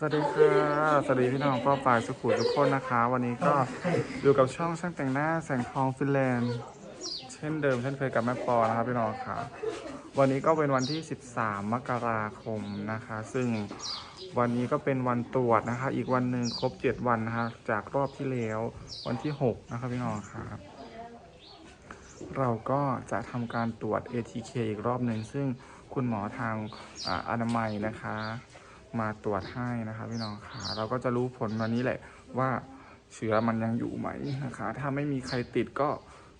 สวัสดีค่ะสวัสดีพี่น้องป้าฝ่ายสุขุมทุกคนนะคะ วันนี้ก็อยู่กับช่องช่างแต่งหน้าแสงทองฟินแลนด์ เช่นเดิมเช่นเคยกับแม่ปอนะครับพี่น้องค่ะ วันนี้ก็เป็นวันที่ 13 มกราคมนะคะ ซึ่งวันนี้ก็เป็นวันตรวจนะคะ อีกวันหนึ่งครบ 7 วันนะคะจากรอบที่แล้ววันที่ 6 นะครับพี่น้องค่ะเราก็จะทำการตรวจ ATK อีกรอบหนึ่งซึ่งคุณหมอทางออนามัยนะคะ มาตรวจให้นะคะพี่น้องค่ะเราก็จะรู้ผลวันนี้แหละว่าเชื้อมันยังอยู่ไหมนะคะ ถ้าไม่มีใครติดก็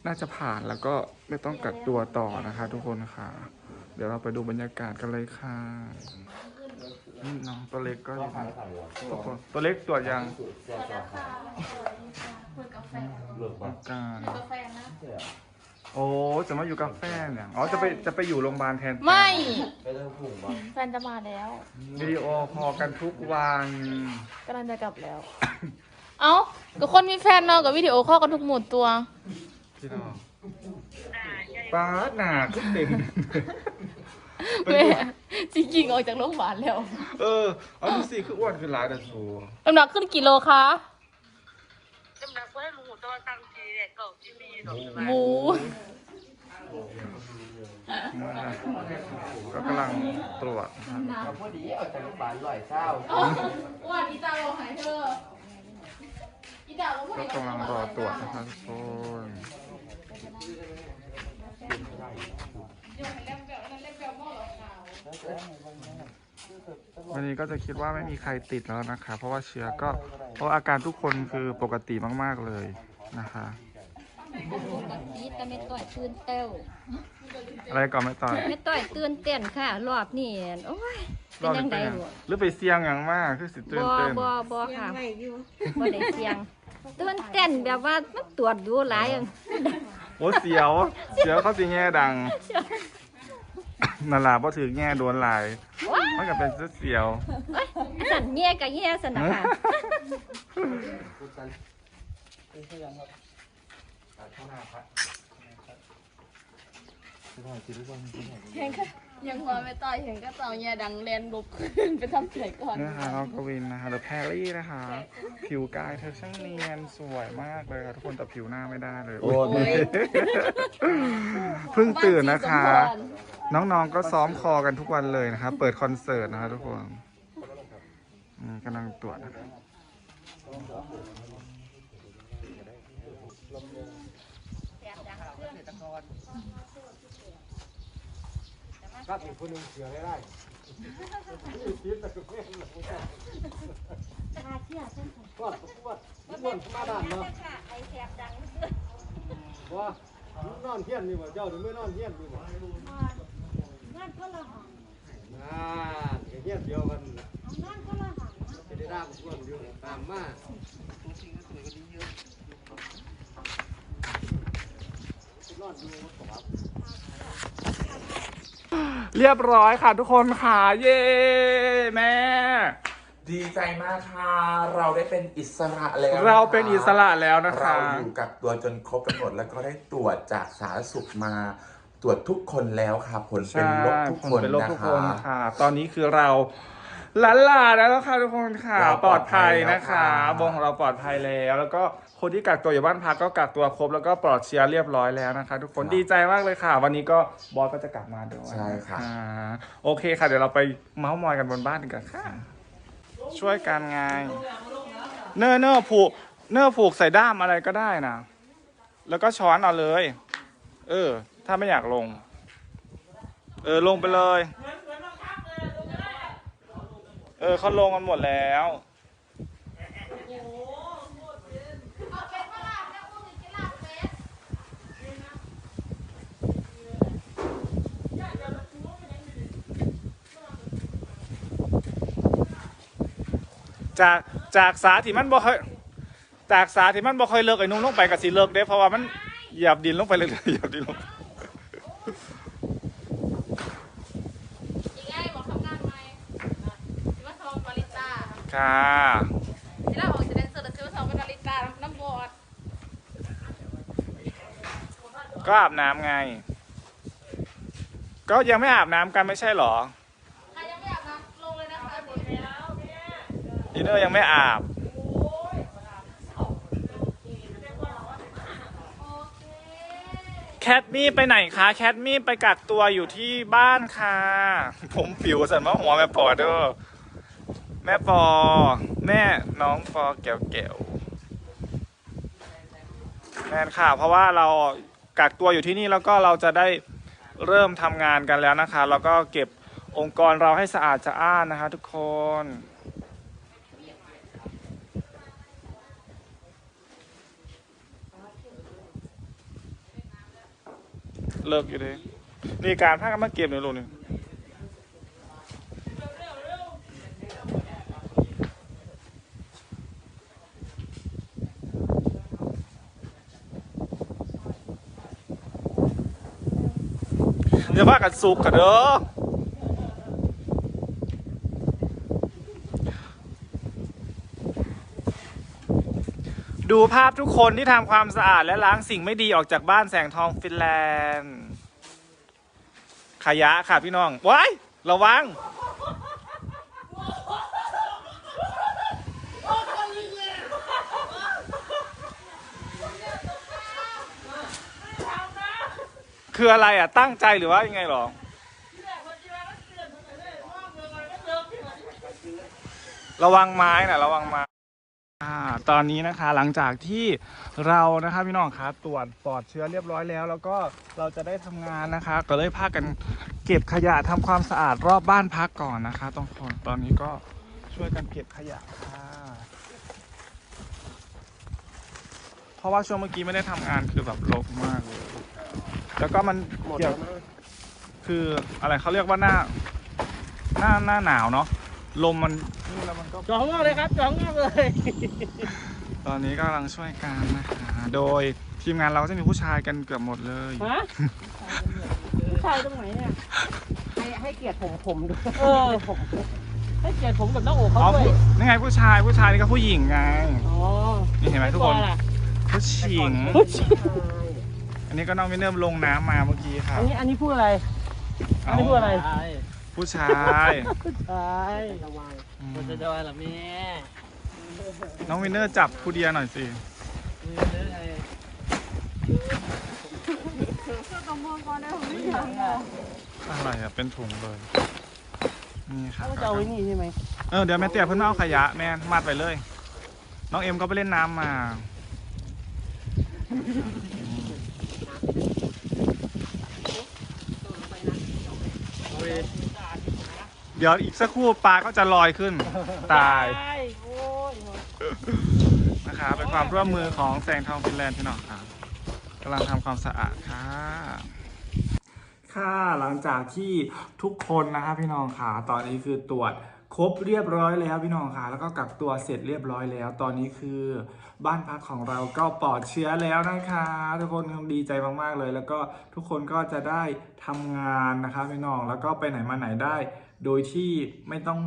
น่าจะผ่านแล้วก็ไม่ต้องกักตัวต่อนะคะ ทุกคนค่ะ เดี๋ยวเราไปดูบรรยากาศกันเลยค่ะนี่น้องตัวเล็กก็อยู่นะทุกคนตัวเล็กตรวจยังคุยกาแฟอาการกาแฟนะ โอ้จะมาอยู่กับแฟนเนี่ยอ๋อจะไปจะไปอยู่โรงพยาบาลแทนไม่ไปเรื่องผุ่งบ้างแฟนจะมาแล้ววิดีโอคอลกันทุกวันกำลังจะกลับแล้ว เอ้ากับคนมีแฟนเนาะกับวิดีโอคอลกันทุกหมดตัวพี่น้องป้าดหนาขึ้นเต็มแม่จริงๆออกจากโรงพยาบาลแล้ว เออเอาดูสิคืออ้วนขึ้นหลายแต่สูน้ำหนักขึ้นกี่โลคะน้ำหนัก เพื่อนรู้ตัวตั้งทีเนี่ยเก่าที่มีดอกไม้หมูก็กำลังตรวจนะครับพอดีออกจากโรงพยาบาลลอยเศร้าอ้วนอีตาบอกหายเธออีตาบอกก็กำลังรอตรวจนะครับทุกคนวันนี้ ก็จะคิดว่าไม่มีใครติดแล้วนะคะ เพราะว่าเชื้อก็เพราะอาการทุกคนคือปกติมาก ๆเลยนะคะนี่แต่ไม่ต่อยตื่นเต้วอะไรก่อนไม่ต่อยไม่ต่อยตื่นเต้นค่ะรอบนี้โอ้ยเป็นยังไงรอบนี้บ่หรือไปเสี่ยงอย่างมากคือสิตื่นบ่เต้นบ่บ่ค่ะบ่ได้เสียงตื่นเต้นแบบว่ามันตรวจดูหลายอย่างโอ้เสียวเสียวเขาสิแง่ดัง นั่นล่ะพอถือแง่โดนหลายว้ามันก็เป็นเสียวสั่นแง่กับแง่สั่นนะคะเห็นก็ยังหัวไม่ต่อยเห็นก็เต่าแย่ดังเลนลุกขึ้นไปทำเสียก่อนนะคะน้องกวินนะคะหรือแพรรี่นะคะ ผิวกายเธอช่างเนียนสวยมากเลยค่ะทุกคนแต่ผิวหน้าไม่ได้เลยโอ้ยเพิ่งตื่นนะคะ น้องๆก็ซ้อมคอกันทุกวันเลยนะคะเปิดคอนเสิร์ตนะคะทุกคนอืมกำลังตรวจนะคะครับอีกคนหนึงเสือได้ได้มาเที่ยวซั่นค่ะปวดปวดปวดมาบ้านเนาะค่ะไอแสบดังว่านอนเทียนนี่บ่เจ้าถึงไม่นอนเทียนนี่บ่งาน คนละห้องน่าเทียนเดียวกันน่ะงานคนละห้องจะได้ร่างส่วนอยู่ตามมาเรียบร้อยค่ะทุกคนค่ะ เย้แม่ ดีใจมากค่ะ เราได้เป็นอิสระแล้วะคะเราเป็นอิสระแล้วนะคะ เราอยู่กับตัวจนครบกำหนดแล้วก็ได้ตรวจจากสาธารณสุขมา ตรวจทุกคนแล้วค่ะผลเป็นลบทุกคนเป็นลบนะทุกคคนะค่ะ ตอนนี้คือเราลันลาแล้วค่ะทุกคนค่ะเราปลอดภัยปลอดภัยแล้วนะคะค่ะวงของเราปลอดภัยแล้ว แล้วก็คนที่กักตัวอยู่บ้านพักก็กักตัวครบแล้วก็ปลอดเชื้อเรียบร้อยแล้วนะคะ ทุกคนดีใจมากเลยค่ะ วันนี้ก็บอสก็จะกลับมาด้วยใช่ค่ะอ่าโอเคค่ะ เดี๋ยวเราไปเมาส์มอยกันบนบ้านกันค่ะ ช่วยกันไงเนื้อเนื้อผูกเนื้อผูกใส่ด้ามอะไรก็ได้นะแล้วก็ช้อนเอาเลย เออ ถ้าไม่อยากลง เออลงไปเลย เออเขาลงกันหมดแล้วจากจากสาที่มันบ่เคยจากสาที่มันบ่เคยเลิกไอ้นุ่งลงไปกับสิเลิกเด้เพราะว่ามันเหยียบดินลงไปเลยๆเหยียบดินลงไป อีกไงบอกทำงานไหมที่ว่าทองบาริสต้า ค่ะที่เราออกจะเป็นเซอร์แต่ชื่อทองเป็นบาริสต้าน้ำบอดก็อาบน้ำไง ก็ยังไม่อาบน้ำกันไม่ใช่เหรอใครยังไม่อาบน้ำลงเลยนะคะหมดแล้วอินเนอร์ยังไม่อาบแคทมี่ไปไหนคะ แคทมี่ไปกักตัวอยู่ที่บ้านค่ะ ผมผิวสันมาหัวแม่ปอเด้อแม่ปอ แม่น้องปอแก้วแก้วแมนค่ะ เพราะว่าเรากักตัวอยู่ที่นี่แล้วก็เราจะได้เริ่มทำงานกันแล้วนะคะ แล้วก็เก็บองค์กรเราให้สะอาดสะอ้านนะคะ ทุกคนเลิกอยู่เลยนี่การพากันมาเก็บในโรงนี่เดี๋ยวพา กันสุกกันเด้อดูภาพทุกคนที่ทำความสะอาดและล้างสิ่งไม่ดีออกจากบ้านแสงทองฟินแลนด์ ขยะค่ะพี่น้อง ไว้ ระวัง คืออะไรอะ ตั้งใจหรือว่ายังไงหรอ ระวังไม้นะระวังไม้อ่าตอนนี้นะคะหลังจากที่เรานะคะพี่น้องคะตรวจปลอดเชื้อเรียบร้อยแล้ว แล้วก็เราจะได้ทำงานนะคะ ก็เลยพากันเก็บขยะทำความสะอาดรอบบ้านพักก่อนนะคะตรงคนตอนนี้ก็ช่วยกันเก็บขยะค่ะเพราะว่าช่วงเมื่อกี้ไม่ได้ทำงานคือแบบรกมากเลย แล้วก็มันหมดเกี่ยแล้ววนะคืออะไรเขาเรียกว่าหน้า หน้าหน้าหนาวเนาะลมมันนี่แล้วมันก็จองงอกเลยครับจองงอกเลยตอนนี้กำลังช่วยกันนะคะโดยทีมงานเราก็จะมีผู้ชายกันเกือบหมดเลย ฮะผู้ชายตรงไหนเนี่ยให้ให้เกียรติผมผมด้วยเออผมให้เกียรติผมกับน้องโอ๋เขาอ๋อด้วยผู้นี่ไงผู้ชายผู้ชายนี่ก็ผู้หญิงไง อ๋อนี่เห็นไหมทุกคน ล่ะผู้หญิง ผู้ชาย อันนี้ก็น้องวินเนอร์ลงน้ำมาเมื่อกี้ค่ะอันนี้อันนี้พูดอะไร อันนี้พูดอะไรผู้ชายผู้ชายอืมมันจะจอยเหรอแม่น้องวินเนอร์จับผู้เดียหน่อยสิมือเด้อไงอะไรอะเป็นถุงเลยนี่ค่ะเขาจะเอาไว้นี่ใช่ไหมเออเดี๋ยวแม่เตี้ยเพิ่นมาเอาขยะแม่มัดไปเลย น้องเอ็มก็ไปเล่นน้ำมา เดี๋ยวอีกสักครู่ปลาก็จะลอยขึ้น ตายโอ้ยนะคะเป็นความร่วมมือของแสงทองฟินแลนด์พี่น้องค่ะกำลังทำความสะอาดค่ะ ค่ะหลังจากที่ทุกคนนะคะพี่น้องค่ะตอนนี้คือตรวจครบเรียบร้อยแล้วพี่น้องค่ะ แล้วก็กักตัวเสร็จเรียบร้อยแล้ว ตอนนี้คือบ้านพักของเราก็ปลอดเชื้อแล้วนะคะ ทุกคนคงดีใจมากๆเลย แล้วก็ทุกคนก็จะได้ทำงานนะคะพี่น้องแล้วก็ไปไหนมาไหนได้ โดยที่ไม่ต้อง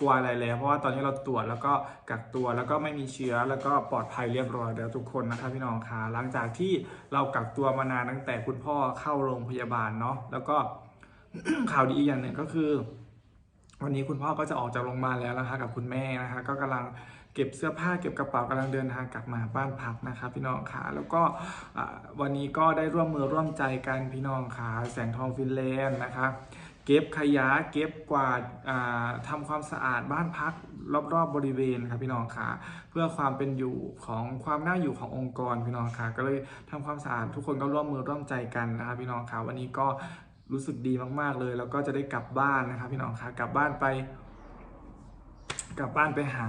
กลัวอะไรแล้ว เพราะว่าตอนนี้เราตรวจแล้วก็กักตัวแล้วก็ไม่มีเชื้อแล้วก็ปลอดภัยเรียบร้อยแล้วทุกคนนะคะพี่น้องค่ะหลังจากที่เรากักตัวมานานตั้งแต่คุณพ่อเข้าโรงพยาบาลเนาะแล้วก็ข่าวดีอีกอย่างหนึ่งก็คือ วันนี้คุณพ่อก็จะออกจากโรงพยาบาลแล้วนะคะกับคุณแม่นะคะก็กำลังเก็บเสื้อผ้าเก็บกระเป๋ากำลังเดินทางกลับมาบ้านพักนะคะพี่น้องค่ะแล้วก็วันนี้ก็ได้ร่วมมือร่วมใจกันพี่น้องค่ะแสงทองฟินแลนด์นะคะ เก็บขยะเก็บกวาดอ่าทำความสะอาดบ้านพักรอบๆบบริเวณครับพี่น้องค่ะเพื่อความเป็นอยู่ของความน่าอยู่ขององค์กรพี่น้องค่ะก็เลยทำความสะอาดทุกคนก็ร่วมมือร่วมใจกันนะครับพี่น้องค่ะวันนี้ก็รู้สึกดีมากๆเลย แล้วก็จะได้กลับบ้านนะครับพี่น้องค่ะกลับบ้านไป กลับบ้านไปหา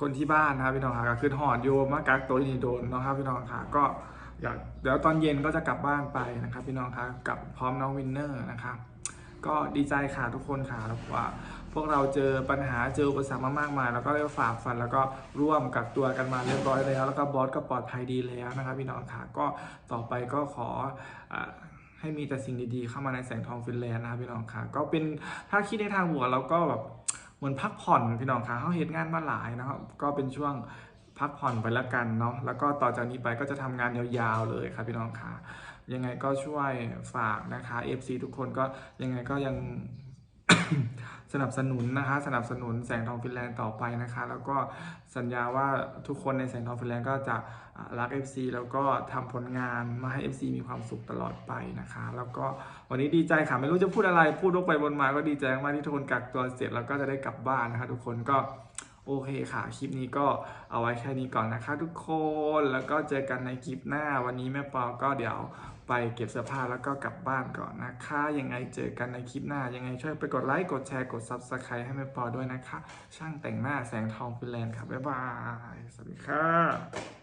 คนที่บ้านนะครับพี่น้องค่ะก็คือหอดโยมมากักตัวนี่โดนนะครับพี่น้องค่ะก็ อยากเดี๋ยวตอนเย็นก็จะกลับบ้านไปนะครับพี่น้องค่ะกับพร้อมน้องวินเนอร์นะครับก็ดีใจค่ะทุกคนค่ะว่า พวกเราเจอปัญหาเจออุปสรรคมามากมาย แล้วก็ได้ฝ่าฟันแล้วก็ร่วมกับตัวกันมาเรียบร้อยแล้ว แล้วก็บอสก็ปลอดภัยดีแล้วนะครับพี่น้องค่ะก็ต่อไปก็ขออให้มีแต่สิ่งดีๆ เข้ามาในแสงทองฟินแลนด์นะครับพี่น้องค่ะก็เป็นถ้าคิดในทางบวกเราก็แบบเหมือนพักผ่อนพี่น้องค่ะเขาเหตุงานมาหลายนะครับก็เป็นช่วง พักผ่อนไปแล้วกันเนาะแล้วก็ต่อจากนี้ไปก็จะทำงานยาวๆเลยครับพี่น้องค่ะยังไงก็ช่วยฝากนะคะ FC ทุกคนก็ยังไงก็ยังสนับสนุนนะคะ สนับสนุนแสงทองฟินแลนด์ต่อไปนะคะ แล้วก็สัญญาว่าทุกคนในแสงทองฟินแลนด์ก็จะรัก FC แล้วก็ทำผลงานมาให้ FC มีความสุขตลอดไปนะคะ แล้วก็วันนี้ดีใจค่ะ ไม่รู้จะพูดอะไร พูดวกไปวนมาก็ดีใจมากที่ทุกคนกักตัวเสร็จแล้วก็จะได้กลับบ้านนะคะ ทุกคนก็ โอเคค่ะ คลิปนี้ก็เอาไว้แค่นี้ก่อนนะคะทุกคน แล้วก็เจอกันในคลิปหน้า วันนี้แม่ปอก็เดี๋ยวไปเก็บเสื้อผ้าแล้วก็กลับบ้านก่อนนะคะ ยังไงเจอกันในคลิปหน้า ยังไงช่วยไปกดไลค์ กดแชร์ กด Subscribe ให้แม่ปอด้วยนะคะ ช่างแต่งหน้าแสงทองฟินแลนด์ค่ะ บ๊ายบาย สวัสดีค่ะ